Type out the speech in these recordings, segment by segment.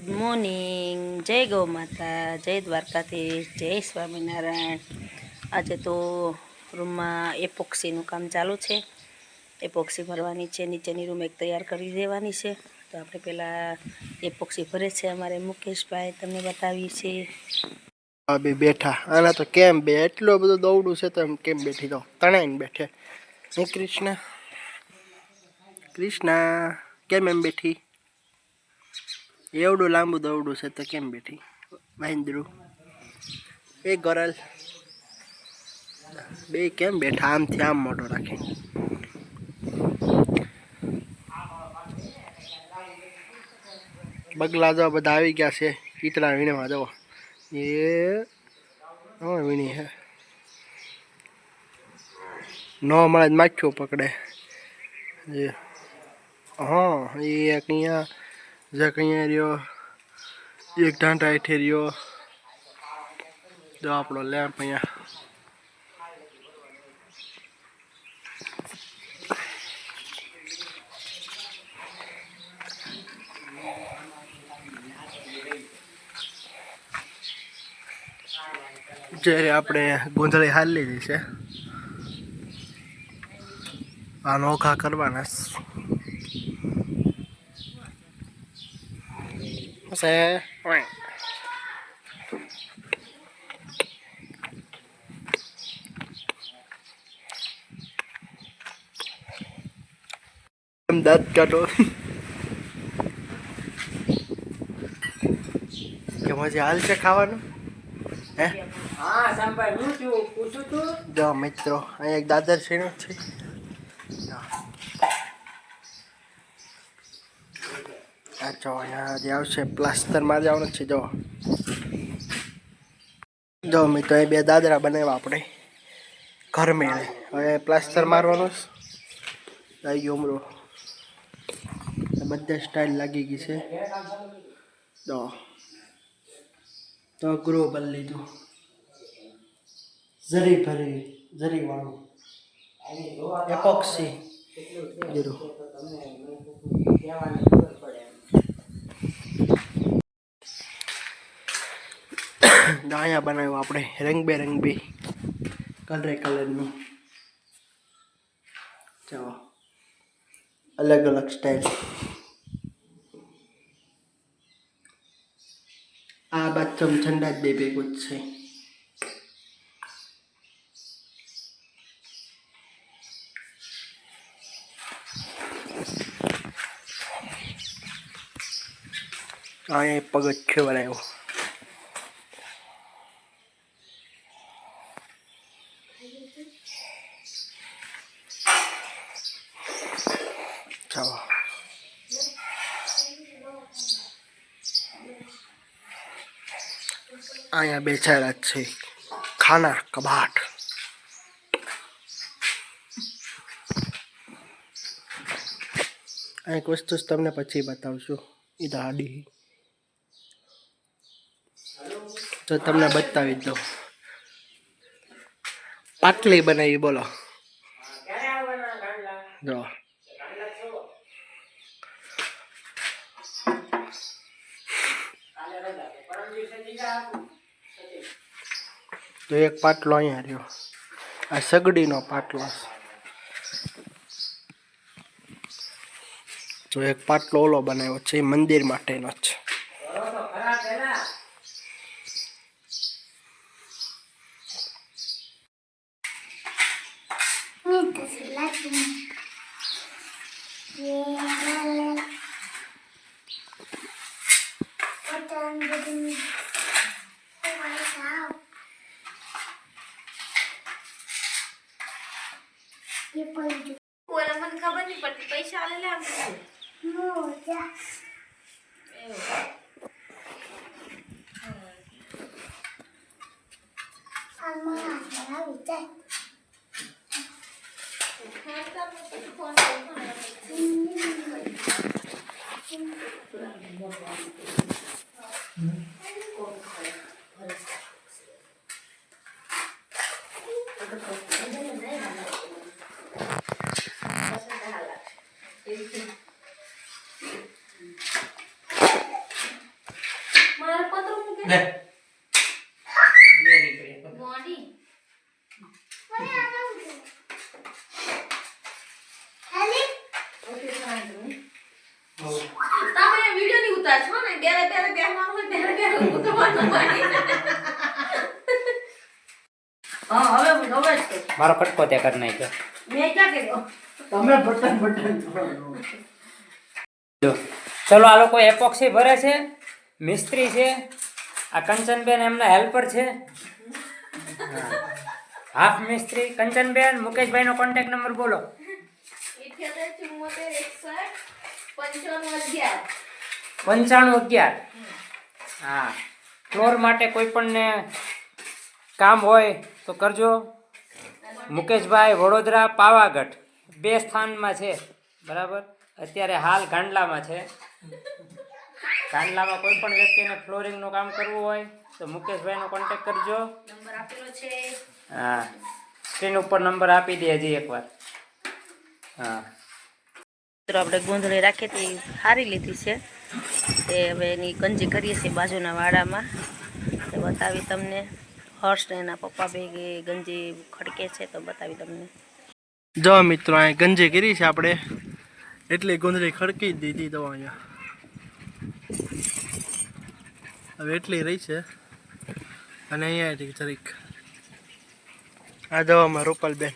Good morning જય ગૌ માતા જય દ્વારકાધીશ જય સ્વામિનારાયણ આજે તો રૂમમાં એપોક્સીનું કામ ચાલુ છે. એપોક્સી ભરવાની છે, નીચેની રૂમ એક તૈયાર કરી દેવાની છે. તો આપણે પહેલાં એપોક્સી ભરે છે અમારે મુકેશભાઈ તમને બતાવીએ છીએ. બે બેઠા. આના તો કેમ બે? એટલો બધો દોડું છે તો એમ કેમ બેઠી? દો તણાઈને બેઠે. હે કૃષ્ણ? કૃષ્ણ, કેમ એમ બેઠી? એવડું લાંબુ દોડું છે તો કેમ બેઠી? મહેન્દ્રુ એ ગરલ. બે કેમ બેઠા? આમથી આમ મોટો રાખે. બગલા જો બધા આવી ગયા છે. ઈતરા વીણવા જવો એ વીણી હે. નો મળે માખ્યો પકડે. હા, એ અહીંયા જક અહીંયા રહ્યો એક ઢાંટા હેઠે રહ્યો જો આપણો લેમ્પ અહીંયા જ્યારે આપણે ગોંધળી હાલ લીધી છે આ નોખા કરવાના છે. એમ દાંત કાઢો કે મજા હાલ છે ખાવાનું હે હા સાંભળ હું છું પૂછું તું જો મિત્રો અહીંયા એક દાદર સીણો છે આ જો, અહીંયા જે આવશે પ્લાસ્ટર મારવાનું જ છે, જો. જો મિત્રો એ બે દાદરા બનાવ્યા આપણે. ઘર મેળે. હવે પ્લાસ્ટર મારવાનું આવી ગયો ઉમરો બધે સ્ટાઇલ લાગી ગઈ છે. તો તો ગ્રો બની લીધું. જરી ભરી જરી વાળું એપોક્સી. જરૂર અહીંયા બનાવ્યું આપણે રંગબેરંગબી કલરે કલરનું ચાલો અલગ અલગ સ્ટાઇલ આ બાથરૂમ ઠંડા જ બે ભેગું જ છે. અહીંયા પગથિયો બનાવ્યો ચાલો અહીંયા જ છે. ખાના કબાટ. એક વસ્તુ તમને પછી બતાવશું. એ દાડી તો તમને બતાવી દઉં. પાટલી બનાવી, બોલો. જો. તો એક પાટલો અહીંયા રહ્યો. આ સગડીનો પાટલો તો એક પાટલો ઓલો બનાવ્યો છે, એ મંદિર માટેનો જ કરો Marah patro mungkin. Deh. Iya, ya, તમે વિડિયો ની ઉતાર છો ને બેરે બેરે બેહવાનું હોય બેરે બેરે ઉતરવાનું હા હવે હવે કર. મારો ફટકો ત્યાં કરી નાખ્યો. મેં ક્યાં કર્યો? તમે બટન બટન જો ચલો આ લોકો એપોક્સી ભરે છે મિસ્ત્રી છે આ કંચનબેન એમના હેલ્પર છે. હાફ મિસ્ત્રી, કંચનબેન, મુકેશભાઈનો કોન્ટેક્ટ નંબર બોલો. પંચાણું અગિયાર. હા ફ્લોર માટે કોઈ પણને કામ હોય તો કરજો. મુકેશભાઈ વડોદરા પાવાગઢ, બે સ્થાનમાં છે, બરાબર? અત્યારે હાલ ગાંડલામાં છે. ગાંડલામાં કોઈ પણ વ્યક્તિને ફ્લોરિંગનું કામ કરવું હોય તો મુકેશભાઈનો કોન્ટેક્ટ કરજો. નંબર આપેલો છે. હા. સ્ક્રીન ઉપર નંબર આપી દે હજી એકવાર. હા. મિત્રો આપણે ગૂંધળી રાખી હતી સારી લીધી છે. તે હવે એની ગંજી કરીએ છીએ બાજુના વાડામાં. તે બતાવી તમને. હર્ષ ને એના પપ્પા ભેગી ગંજી ખડકે છે તો બતાવી તમને. જો મિત્રો અહીં ગંજી કરી છે આપણે. એટલી ગુંદરી ખડકી જ દીધી તો અહીંયા. હવે એટલી રહી છે. અને અહીંયાથી જરીક. આ દવામાં રૂપલબેન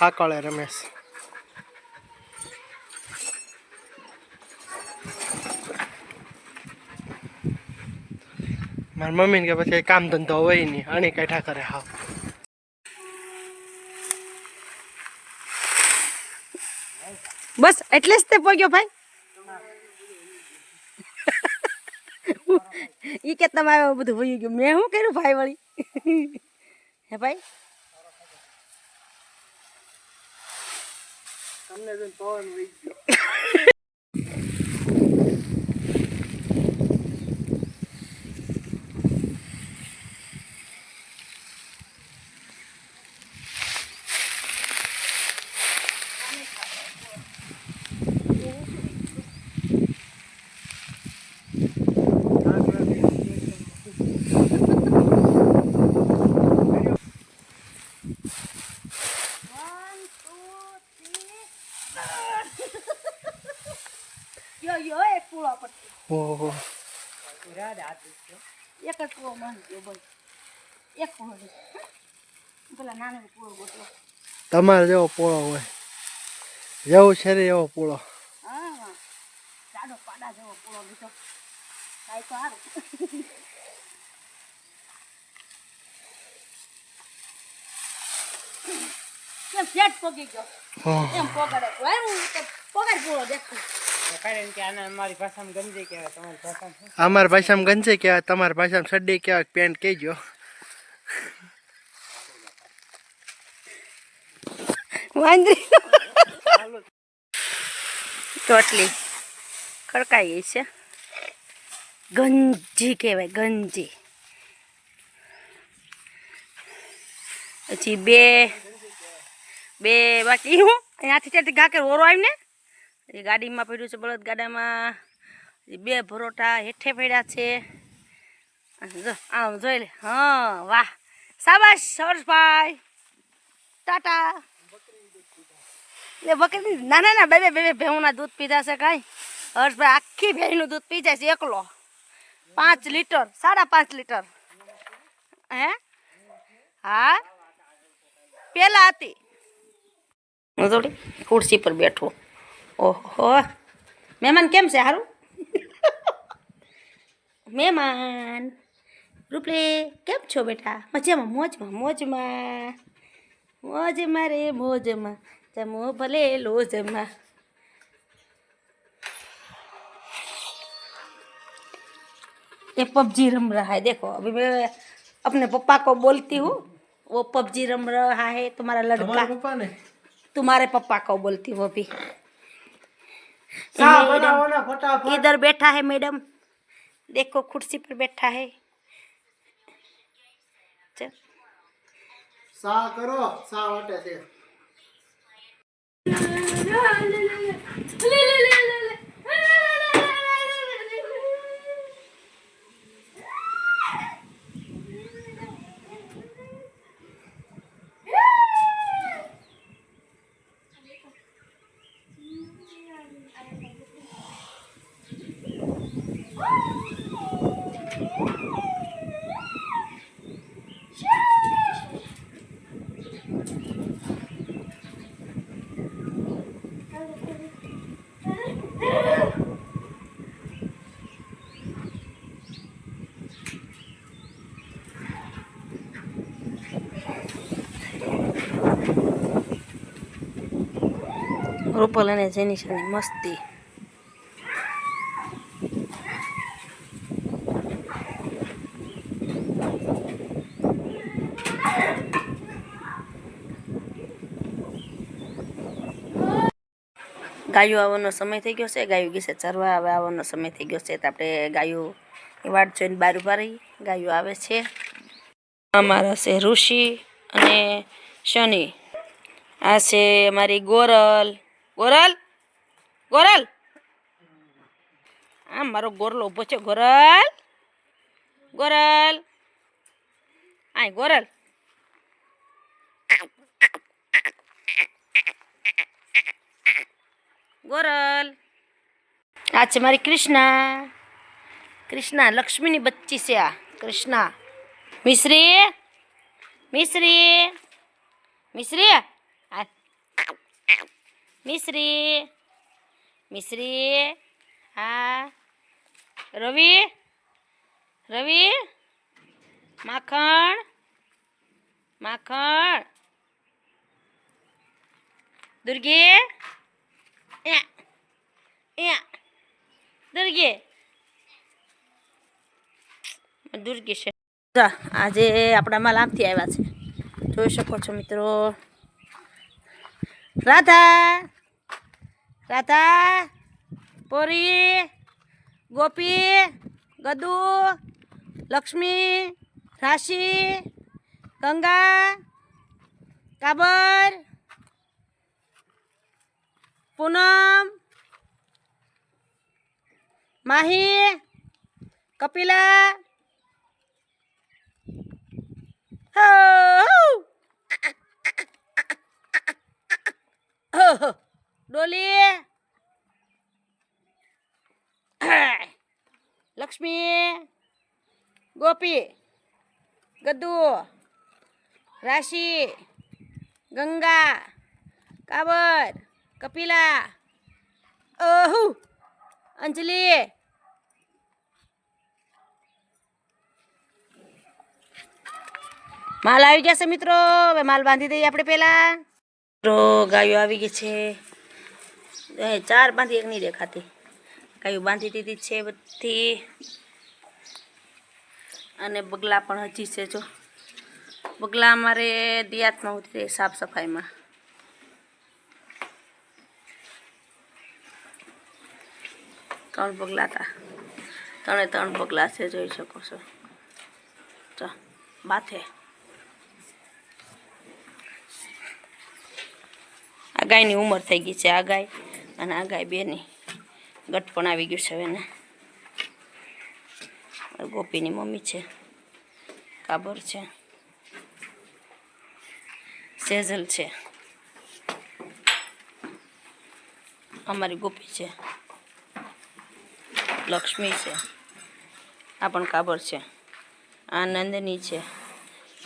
હાકળે રમેશ. મારી મમ્મીને કે પછી કામ ધંધો હોય નહીં અણી કાઢા કરે હા બસ એટલે જ તે પગ્યો ભાઈ. ઈ કે તમારે બધું ભયું ગયું. મેં શું કર્યું ભાઈ વળી? હે ભાઈ? તમને પવન વહી યો યો એક પૂળો પડતી ઓહો એક જ પૂળો બંધ ગયો બસ એક પૂળો પેલા નાનો પૂળો ગોતલો તમારે જેવો પોળો હોય. જેવું છે રે એવો પોળો. હા જાડો પાડા જેવો પૂળો લીધો કાંઈ તો સારું કેમ ફેટ પોગી ગયો. એમ પોગડે. હું તો પોગાડ પૂળો દેખું. કારણ કે આને અમારી ભાષામાં ગંજી કહેવાય તમારી ભાષામાં અમારી ભાષામાં ગંજે કહેવાય તમારી ભાષામાં સડ્ડી કહેવાય પેન્ટ કહેજો. વાંદરી ટોટલી ખડકાઈ ગઈ છે ગંજી કહેવાય ગંજી. પછી બે બે બાકી હું અહીંયાથી ત્યાંથી ઘાકે ઓરો આવીને એ ગાડીમાં પડ્યું છે બળદ ગાડામાં બે ભરોટા હેઠે પડ્યા છે. આમ જોઈ લે. હા, વાહ. સાબાશ હર્ષભાઈ. ટાટા. એટલે બકરી ના ના ના બે બે બે ભેહુંના દૂધ પીધા છે કાંઈ. હર્ષભાઈ આખી ભેળીનું દૂધ પી જાય છે, એકલો. પાંચ લીટર, સાડા પાંચ લીટર. હે? હા? પેલા હતી હું થોડી ખુરશી પર બેઠો ઓહો મહેમાન કેમ છે સારું મહેમાન રૂપલે કેમ છો બેટા મજામાં મોજમાં મોજમાં મોજમાં રે મોજમાં જમો ભલે લોજમાં ये पबजी रम रहा है देखो अभी मैं अपने पापा को बोलती हूँ वो पबजी रम रहा है तुम्हारा लड़का। तुम्हारे पप्पा को बोलती वो भी इधर बैठा है मैडम। देखो कुर्सी पर बैठा है। सा करो सा वाटे से। ले ले। રૂપલ અને જેનિશાની મસ્તી. ગાયો આવવાનો સમય થઈ ગયો છે. ગાયો ગીસે ચરવા હવે આવવાનો સમય થઈ ગયો છે. તો આપણે ગાયો વાટ જોઈને બહાર ઊભા રહી ગાયો આવે છે. અમારા છે ઋષિ અને શનિ. આ છે અમારી ગોરલ. ગોરલ ગોરલ. આ મારો ગોરલો ઊભો છે, ગોરલ ગોરલ. આય, ગોરલ. ગોરલ. આ છે મારી કૃષ્ણા. કૃષ્ણા, લક્ષ્મીની બચ્ચી છે આ, કૃષ્ણા. મિશ્રી મિશ્રી મિશ્રી. આ. મિશ્રી. મિશ્રી. હા. રવિ. રવિ. માખણ. માખણ. દુર્ગે. દુર્ગે. દુર્ગી છે. આજે આપણા માલ આમથી આવ્યા છે. જોઈ શકો છો મિત્રો. રાધા. રાધા પોરી ગોપી ગદુ લક્ષ્મી રાશિ ગંગા કાબર પૂનમ માહી કપિલા હો, હો. ડોલી. લક્ષ્મી. ગોપી. ગદ્દુ રાશિ. ગંગા. કાબર. કપિલા. ઓહુ અંજલિ. માલ આવી ગયા છે મિત્રો. હવે માલ બાંધી દઈએ આપણે પહેલાં. ગાયો આવી ગઈ છે. ચાર બાંધી એક નહીં દેખાતી. કયું બાંધી દીધી છે બધી. અને બગલા પણ હજી છે જો. બગલા અમારે દિયાતમાં ઉતરી સાફ સફાઈમાં. ત્રણ પગલા હતા. ત્રણે ત્રણ પગલા છે, જોઈ શકો છો. ચો, બાથે. આ ગાયની ઉંમર થઈ ગઈ છે, આ ગાય અને આ ગાય બેની ગટ પણ આવી ગયું છે હવે એને. ગોપીની મમ્મી છે. કાબર છે. સેઝલ છે. અમારી ગોપી છે. લક્ષ્મી છે. આ પણ કાબર છે. આ નંદની છે.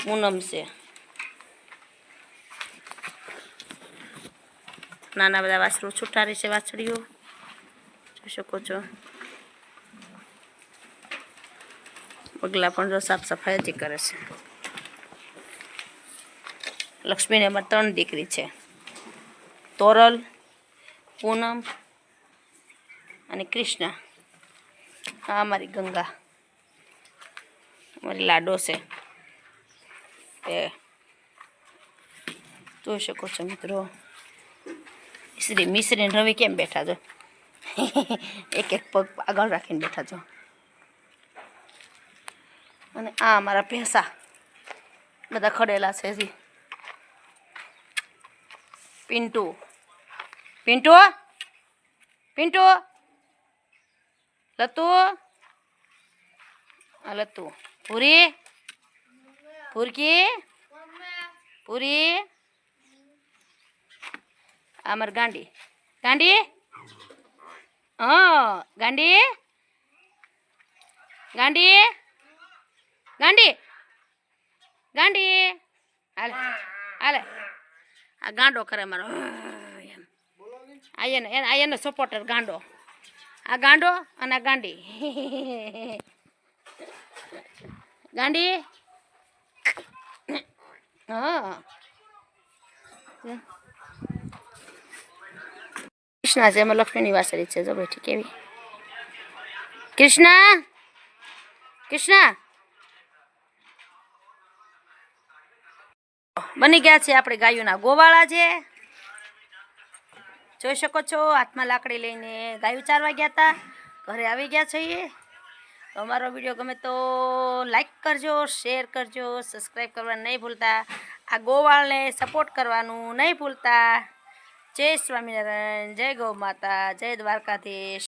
પૂનમ છે. નાના બધા વાસરું છૂટા રહેશે વાછડીઓ. જોઈ શકો છો. પગલા પણ જો સાફ સફાઈ હજી કરે છે. લક્ષ્મીને અમારે ત્રણ દીકરી છે. તોરલ, પૂનમ અને કૃષ્ણ. આ અમારી ગંગા. અમારી લાડો છે. એ જોઈ શકો છો મિત્રો. મિશ્રી મિશ્રી રવિ કેમ બેઠા છો એક એક પગ આગળ રાખીને બેઠા છો અને આ અમારા પૈસા બધા ખડેલા છે હજી પિન્ટુ પિન્ટુ પિન્ટુ લતુ આ લતુ પૂરી પૂરકી પૂરી અમારી ગાંડી. ગાંડી? હા, ગાંડી? ગાંડી? ગાંડી? ગાંડી? હાલે હાલે. આ ગાંડો કરે મારો. એમ આ એને એને- સપોર્ટર ગાંડો. આ ગાંડો અને આ ગાંડી. ગાંડી? હા. કૃષ્ણ છે એમાં લક્ષ્મીની વાસળી છે. જો કેવી? કૃષ્ણ? કૃષ્ણ? બની ગયા છે આપણે ગાયોના ગોવાળા છે જોઈ શકો છો, હાથમાં લાકડી લઈને ગાયું ચારવા ગયા હતા ઘરે આવી ગયા છીએ. અમારો વીડિયો ગમે તો લાઈક કરજો, શેર કરજો, સબસ્ક્રાઈબ કરવાનું નહીં ભૂલતા. આ ગોવાળને સપોર્ટ કરવાનું નહીં ભૂલતા. જય સ્વામિનારાયણ જય ગૌ માતા જય દ્વારકાધીશ.